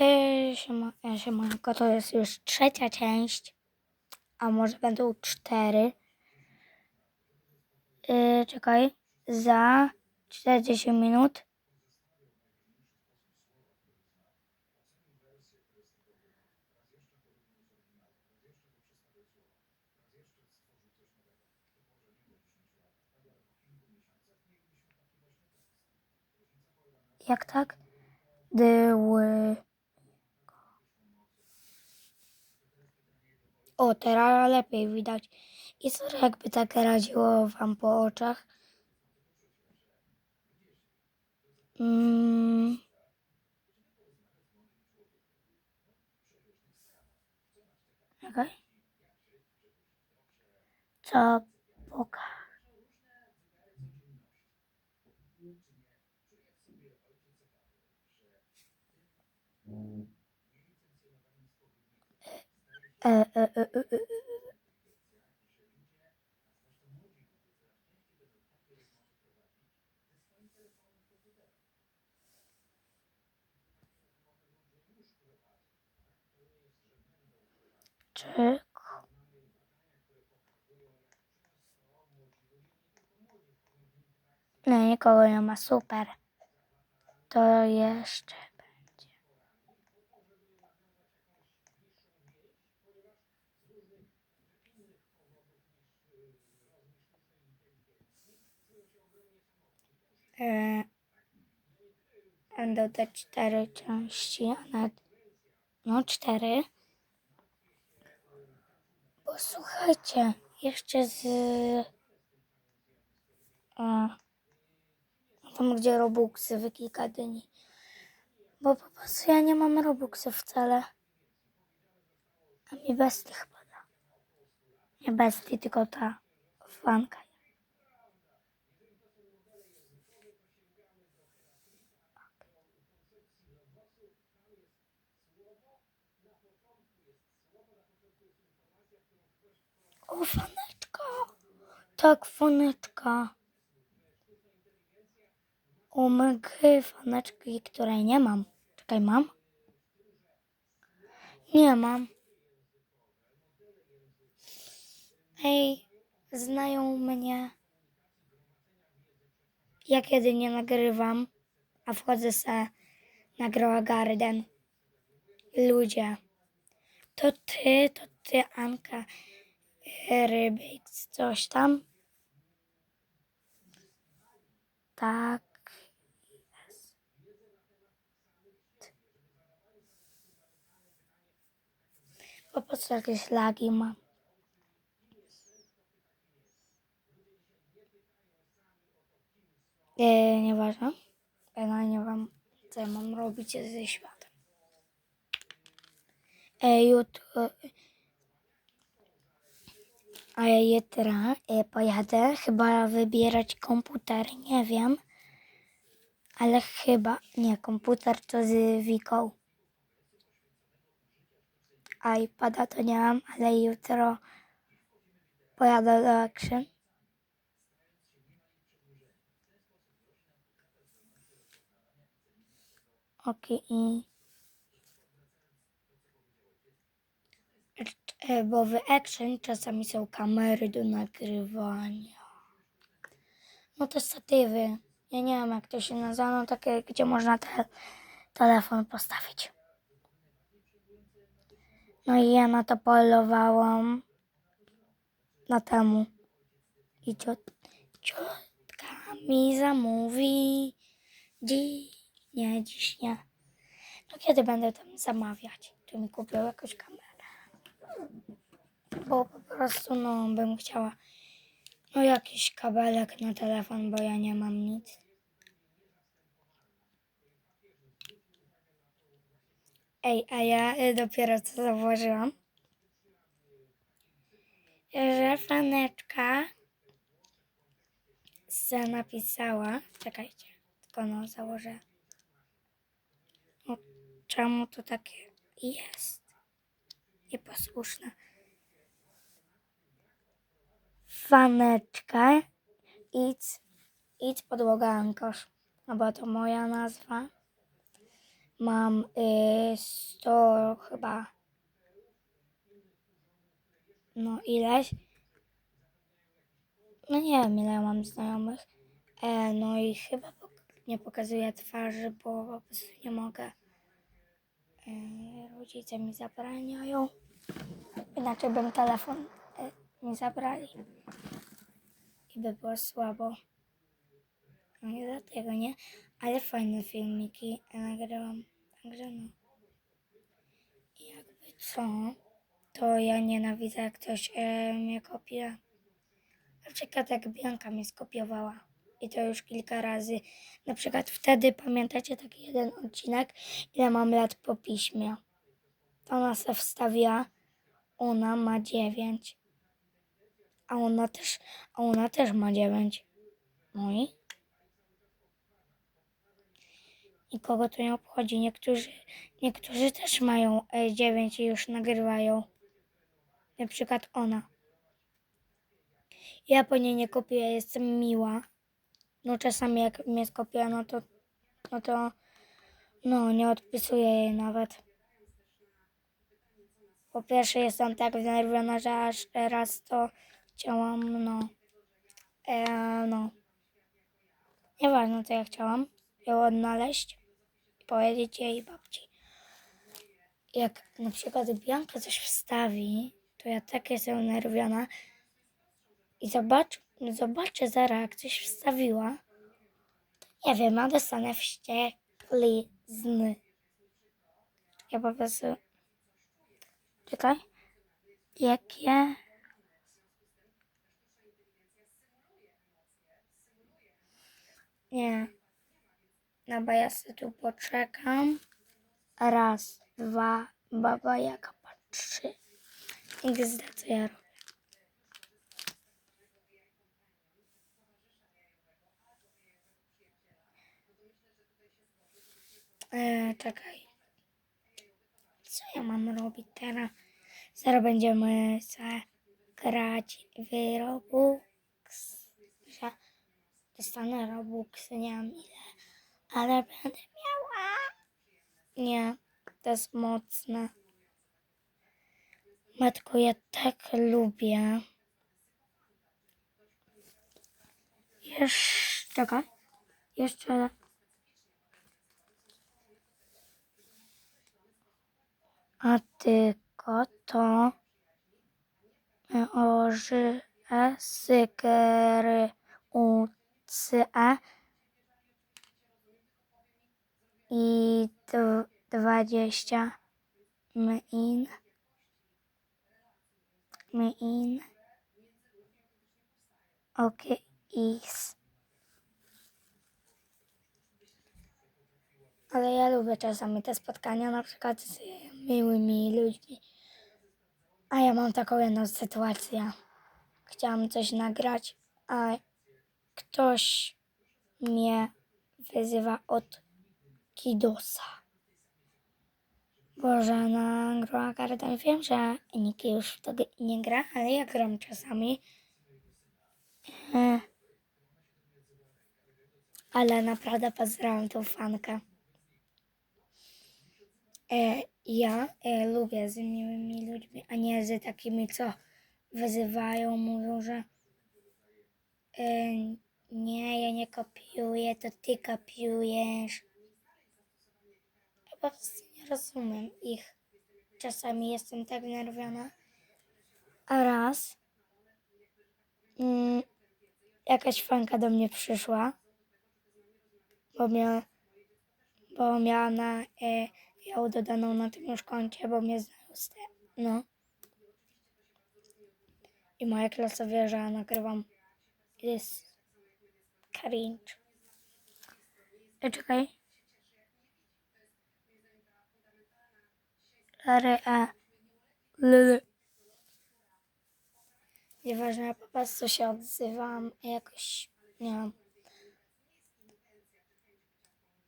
Yy, siema, e, siemanko, to jest już trzecia część, a może będą cztery. Yy, czekaj, za 40 minut. Jak tak? Dyły. O, teraz lepiej widać. I sorry, jakby tak raziło wam po oczach. Mm. Czekaj. Co pokaż? E, e, e, e, e. Czyk. Nie, nikogo nie ma, super. To jeszcze Będą te cztery części, a nawet no cztery. Bo słuchajcie, jeszcze z e, tam gdzie Robuxy w kilka dni. Bo po prostu ja nie mam Robuxów wcale. A mi bestii chyba. Nie bestii, tylko ta fanka. O, faneczka. Tak, faneczka. O, mega faneczki, której nie mam. Czekaj, mam? Nie mam. Ej, znają mnie. Ja kiedy nie nagrywam, a wchodzę se na Garden. Ludzie. To ty, to ty, Anka. Rybik, coś tam. Tak. jest. Po prostu jakieś lagi mam. E, nieważne. Ja nie wiem, co mam robić ze światem. Jutro, a ja jutro e, pojadę chyba wybierać komputer, nie wiem. Ale chyba, nie, komputer to z Wiką. IPada to nie mam, ale jutro pojadę do Action. Okej, i... E, Bo w Action czasami są kamery do nagrywania. No te statywy. Ja nie wiem jak to się nazywa, no takie, gdzie można te, telefon postawić. No i ja na to polowałam na temu. I ciot, ciotka mi zamówi dziś, nie, dziś nie. No kiedy będę tam zamawiać? Czy mi kupił jakąś kamerę? Bo po prostu, no, bym chciała no jakiś kabelek na telefon, bo ja nie mam nic. Ej, a ja y, dopiero co zauważyłam, że faneczka se napisała, czekajcie, tylko no założę. No, czemu to takie jest? Nieposłuszne. Faneczka, idź, idź podłoga Ankosz, no bo to moja nazwa. mam y, 100 chyba. No ileś. No nie wiem ile mam znajomych. E, no i chyba nie pokazuję twarzy, bo po prostu nie mogę. E, rodzice mi zabraniają. Inaczej bym telefon e, mi zabrali. I by było słabo. No nie dlatego, nie? Ale fajne filmiki nagrałam. Także no. I jakby co, to ja nienawidzę jak ktoś e, mnie kopiuje. Na przykład jak Bianka mnie skopiowała. I to już kilka razy. Na przykład wtedy, pamiętacie taki jeden odcinek, ile mam lat po piśmie. To ona se wstawiła, ona ma dziewięć. A ona też, a ona też ma dziewięć. No i? Nikogo to nie obchodzi. Niektórzy, niektórzy też mają e, dziewięć i już nagrywają. Na przykład ona. Ja po niej nie kopiuję, jestem miła. No czasami jak mnie skopiuje, no to, no to, no nie odpisuję jej nawet. Po pierwsze jestem tak zdenerwowana, że aż raz to chciałam, no, e, no. Nieważne co ja chciałam, ją odnaleźć i powiedzieć jej babci. Jak na przykład Bianka coś wstawi, to ja tak jestem zdenerwowana, i zobacz, zobaczę zaraz, jak coś wstawiła. Nie wiem, a dostanę wścieklizny. Ja po prostu... Czekaj. Jakie... Nie. No ja sobie tu poczekam. Raz, dwa, baba jaka patrzy. XD, co ja robię. E, czekaj. Co ja mam robić teraz? Zaraz będziemy grać w Robux. Że dostanę Robux, nie wiem ile, ale będę miała. Nie, to jest mocne. Matko, ja tak lubię. Jeszcze, czekaj. Jeszcze A tylko to oży sykry uce i dwadzieścia min min ok is. Ale ja lubię czasami te spotkania na przykład z miłymi ludźmi a ja mam taką jedną sytuację chciałam coś nagrać a ktoś mnie wyzywa od Kidosa. Boże, na Groa Garden wiem, że nikt już w to nie gra, ale ja gram czasami. E, ale naprawdę pozdrawiam tą fankę. Ja e, lubię z miłymi ludźmi, a nie z takimi, co wyzywają, mówią, że e, nie, ja nie kopiuję, to ty kopiujesz. Ja po prostu nie rozumiem ich. Czasami jestem tak nerwiona. A raz mm, jakaś fanka do mnie przyszła, bo, mia, bo miała na, e, ją dodaną na tym już koncie, bo mnie znają z te, no. I moja klasa wie, że ja nagrywam. Jest cringe. E, czekaj. Lary, a. Lily. Nieważne, ja po prostu się odzywam jakoś, nie wiem.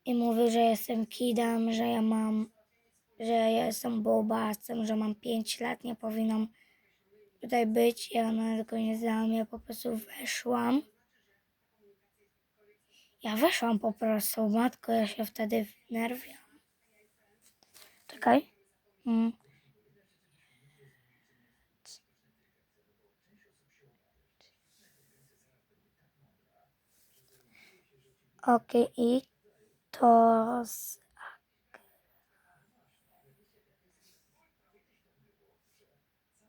I mówię, że jestem kidem, że ja mam, że ja jestem bobasem, że mam 5 lat, nie powinnam tutaj być. Ja na tego nie znałam, ja po prostu weszłam. Ja weszłam po prostu, matko, ja się wtedy wnerwiam. Czekaj. Mm. Okej, i to z...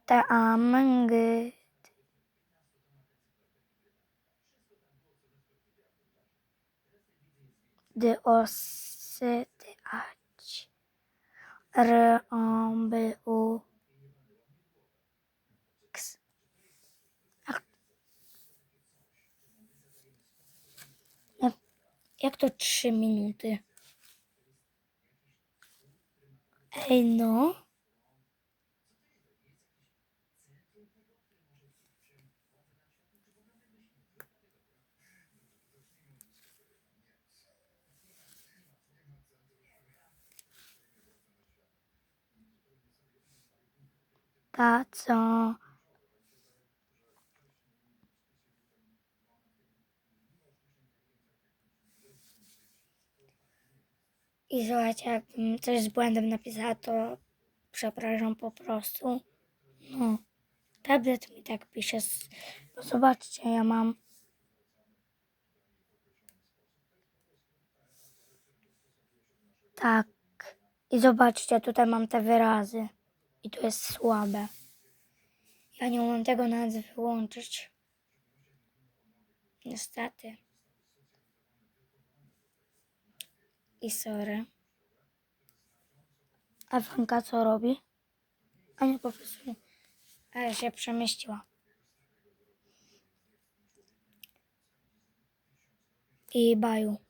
Te amęgy. De osy, de ać. R, o, jak to trzy minuty? Ej, no. Ta co? I słuchajcie, jakbym coś z błędem napisała, to przepraszam po prostu. No, tablet mi tak pisze. No zobaczcie, ja mam. Tak. I zobaczcie, tutaj mam te wyrazy. I to jest słabe. Ja nie umiem tego nawet wyłączyć. Niestety. I sorry. A Franka co robi? A nie po prostu. Ale się przemieściła. I Baju.